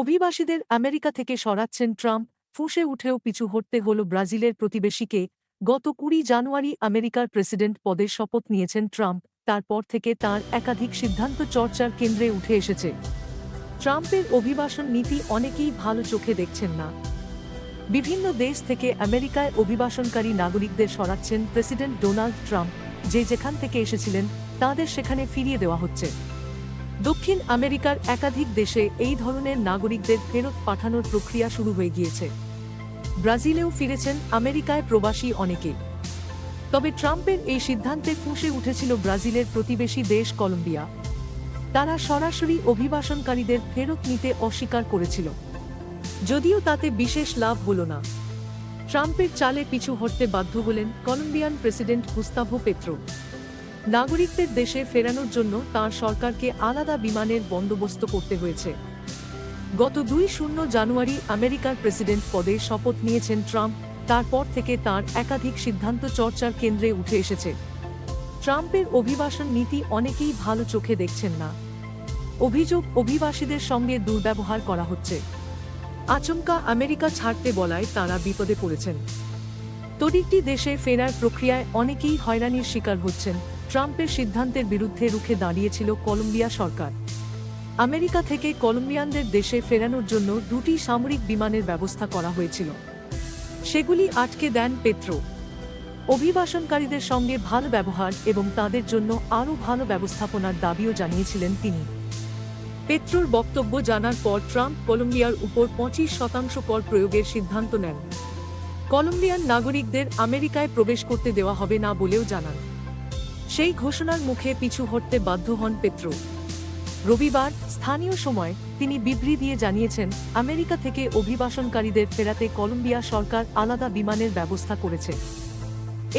অভিবাসীদের আমেরিকা থেকে সরাচ্ছেন ট্রাম্প, ফুঁসে উঠেও পিছু হটতে হল ব্রাজিলের প্রতিবেশীকে। গত কুড়ি জানুয়ারি আমেরিকার প্রেসিডেন্ট পদের শপথ নিয়েছেন ট্রাম্প, তারপর থেকে তার একাধিক সিদ্ধান্ত চর্চার কেন্দ্রে উঠে এসেছে। ট্রাম্পের অভিবাসন নীতি অনেকেই ভালো চোখে দেখছেন না। বিভিন্ন দেশ থেকে আমেরিকায় অভিবাসনকারী নাগরিকদের সরাচ্ছেন প্রেসিডেন্ট ডোনাল্ড ট্রাম্প, যে যেখান থেকে এসেছিলেন, তাদের সেখানে ফিরিয়ে দেওয়া হচ্ছে। দক্ষিণ আমেরিকার একাধিক দেশে এই ধরনের নাগরিকদের ফেরত পাঠানোর প্রক্রিয়া শুরু হয়ে গিয়েছে। ব্রাজিলেও ফিরেছেন আমেরিকায় প্রবাসী অনেকে। তবে ট্রাম্পের এই সিদ্ধান্তে ফুঁসে উঠেছিল ব্রাজিলের প্রতিবেশী দেশ কলম্বিয়া। তারা সরাসরি অভিবাসনকারীদের ফেরত নিতে অস্বীকার করেছিল। যদিও তাতে বিশেষ লাভ হল না। ট্রাম্পের চালে পিছু হটতে বাধ্য হলেন কলম্বিয়ান প্রেসিডেন্ট গুস্তাভো পেত্রো। নাগরিকদের দেশে ফেরানোর জন্য তার সরকারকে আলাদা বিমানের বন্দোবস্ত করতে হয়েছে। গত দুই শূন্য জানুয়ারি আমেরিকার প্রেসিডেন্ট পদে শপথ নিয়েছেন ট্রাম্প, তারপর থেকে তার একাধিক সিদ্ধান্ত চর্চার কেন্দ্রে উঠে এসেছে। ট্রাম্পের অভিবাসন নীতি অনেকেই ভালো চোখে দেখছেন না। অভিযোগ অভিবাসীদের সঙ্গে দুর্ব্যবহার করা হচ্ছে। আচমকা আমেরিকা ছাড়তে বলায় তাঁরা বিপদে পড়েছেন। তরিকটি দেশে ফেরার প্রক্রিয়ায় অনেকেই হয়রানির শিকার হচ্ছেন। ট্রাম্পের সিদ্ধান্তের বিরুদ্ধে রুখে দাঁড়িয়েছিল কলম্বিয়া সরকার। আমেরিকা থেকে কলম্বিয়ানদের দেশে ফেরানোর জন্য দুটি সামরিক বিমানের ব্যবস্থা করা হয়েছিল। সেগুলি আটকে দেন পেত্রো অভিবাসনকারীদের সঙ্গে ভালো ব্যবহার এবং তাদের জন্য আরও ভালো ব্যবস্থাপনার দাবিও জানিয়েছিলেন তিনি। পেত্রোর বক্তব্য জানার পর ট্রাম্প কলম্বিয়ার উপর পঁচিশ শতাংশ কর প্রয়োগের সিদ্ধান্ত নেন। কলম্বিয়ান নাগরিকদের আমেরিকায় প্রবেশ করতে দেওয়া হবে না বলেও জানান। সেই ঘোষণার মুখে পিছু হটতে বাধ্য হন পেত্রো। রবিবার স্থানীয় সময় তিনি বিবৃতি দিয়ে জানিয়েছেন, আমেরিকা থেকে অভিবাসনকারীদের ফেরাতে কলম্বিয়া সরকার আলাদা বিমানের ব্যবস্থা করেছে।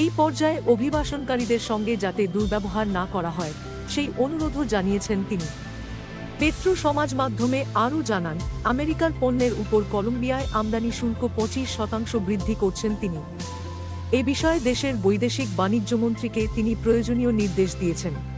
এই পর্যায়ে অভিবাসনকারীদের সঙ্গে যাতে দুর্ব্যবহার না করা হয়, সেই অনুরোধও জানিয়েছেন তিনি। পেট্রো সমাজ মাধ্যমে আরও জানান, আমেরিকার পণ্যের উপর কলম্বিয়ায় আমদানি শুল্ক পঁচিশ শতাংশ বৃদ্ধি করছেন তিনি। এ বিষয়ে দেশের বৈদেশিক বাণিজ্যমন্ত্রীকে তিনি প্রয়োজনীয় নির্দেশ দিয়েছেন।